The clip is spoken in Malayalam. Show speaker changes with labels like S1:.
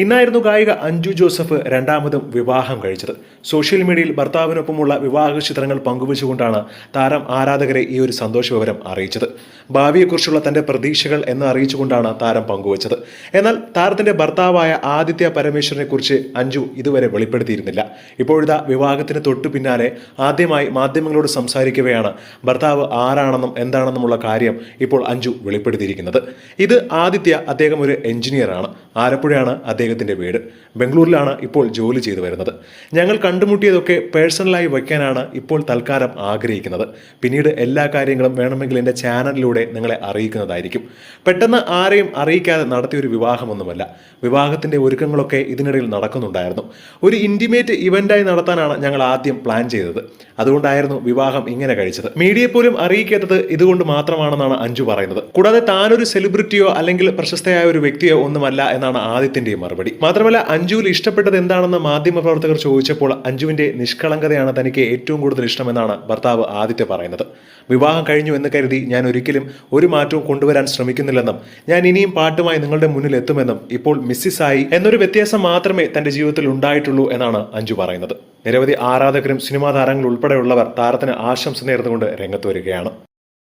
S1: ഇന്നായിരുന്നു ഗായിക അഞ്ജു ജോസഫ് രണ്ടാമതും വിവാഹം കഴിച്ചത്. സോഷ്യൽ മീഡിയയിൽ ഭർത്താവിനൊപ്പമുള്ള വിവാഹ ചിത്രങ്ങൾ പങ്കുവച്ചുകൊണ്ടാണ് താരം ആരാധകരെ ഈ ഒരു സന്തോഷ വിവരം അറിയിച്ചത്. ഭാവിയെക്കുറിച്ചുള്ള തന്റെ പ്രതീക്ഷകൾ എന്ന് അറിയിച്ചുകൊണ്ടാണ് താരം പങ്കുവച്ചത്. എന്നാൽ താരത്തിന്റെ ഭർത്താവായ ആദിത്യ പരമേശ്വരനെ കുറിച്ച് അഞ്ജു ഇതുവരെ വെളിപ്പെടുത്തിയിരുന്നില്ല. ഇപ്പോഴിതാ വിവാഹത്തിന് തൊട്ടു പിന്നാലെ ആദ്യമായി മാധ്യമങ്ങളോട് സംസാരിക്കവെയാണ് ഭർത്താവ് ആരാണെന്നും എന്താണെന്നുമുള്ള കാര്യം ഇപ്പോൾ അഞ്ജു വെളിപ്പെടുത്തിയിരിക്കുന്നത്. ഇത് ആദിത്യ അദ്ദേഹം ഒരു എഞ്ചിനീയറാണ്. ആലപ്പുഴയാണ് അദ്ദേഹത്തിന്റെ വീട് ബംഗളൂരിലാണ് ഇപ്പോൾ ജോലി ചെയ്തു വരുന്നത്. ഞങ്ങൾ കണ്ടുമുട്ടിയതൊക്കെ പേഴ്സണലായി വയ്ക്കാനാണ് ഇപ്പോൾ തൽക്കാലം ആഗ്രഹിക്കുന്നത്. പിന്നീട് എല്ലാ കാര്യങ്ങളും വേണമെങ്കിൽ എന്റെ ചാനലിലൂടെ നിങ്ങളെ അറിയിക്കുന്നതായിരിക്കും. പെട്ടെന്ന് ആരെയും അറിയിക്കാതെ നടത്തിയൊരു വിവാഹമൊന്നുമല്ല. വിവാഹത്തിന്റെ ഒരുക്കങ്ങളൊക്കെ ഇതിനിടയിൽ നടക്കുന്നുണ്ടായിരുന്നു. ഒരു ഇന്റിമേറ്റ് ഇവന്റായി നടത്താനാണ് ഞങ്ങൾ ആദ്യം പ്ലാൻ ചെയ്തത്. അതുകൊണ്ടായിരുന്നു വിവാഹം ഇങ്ങനെ കഴിച്ചത്. മീഡിയ പോലും അറിയിക്കാത്തത് ഇതുകൊണ്ട് മാത്രമാണെന്നാണ് അഞ്ജു പറയുന്നത്. കൂടാതെ താനൊരു സെലിബ്രിറ്റിയോ അല്ലെങ്കിൽ പ്രശസ്തയായ ഒരു വ്യക്തിയോ ഒന്നുമല്ല എന്നാണ് ആദ്യത്തിന്റെയും മറുപടി. മാത്രമല്ല അഞ്ജുവിൽ ഇഷ്ടപ്പെട്ടത് എന്താണെന്ന് മാധ്യമപ്രവർത്തകർ ചോദിച്ചപ്പോൾ അഞ്ജുവിന്റെ നിഷ്കളങ്കതയാണ് തനിക്ക് ഏറ്റവും കൂടുതൽ ഇഷ്ടമെന്നാണ് ഭർത്താവ് ആദിത്യ പറയുന്നത്. വിവാഹം കഴിഞ്ഞു എന്ന് കരുതി ഞാൻ ഒരിക്കലും ഒരു മാറ്റവും കൊണ്ടുവരാൻ ശ്രമിക്കുന്നില്ലെന്നും ഞാൻ ഇനിയും പാട്ടുമായി നിങ്ങളുടെ മുന്നിൽ എത്തുമെന്നും ഇപ്പോൾ മിസ്സിസ് ആയി എന്നൊരു വ്യത്യാസം മാത്രമേ തന്റെ ജീവിതത്തിൽ ഉണ്ടായിട്ടുള്ളൂ എന്നാണ് അഞ്ജു പറയുന്നത്. നിരവധി ആരാധകരും സിനിമാ താരങ്ങൾ ഉൾപ്പെടെയുള്ളവർ താരത്തിന് ആശംസ നേർന്നുകൊണ്ട് രംഗത്ത് വരികയാണ്.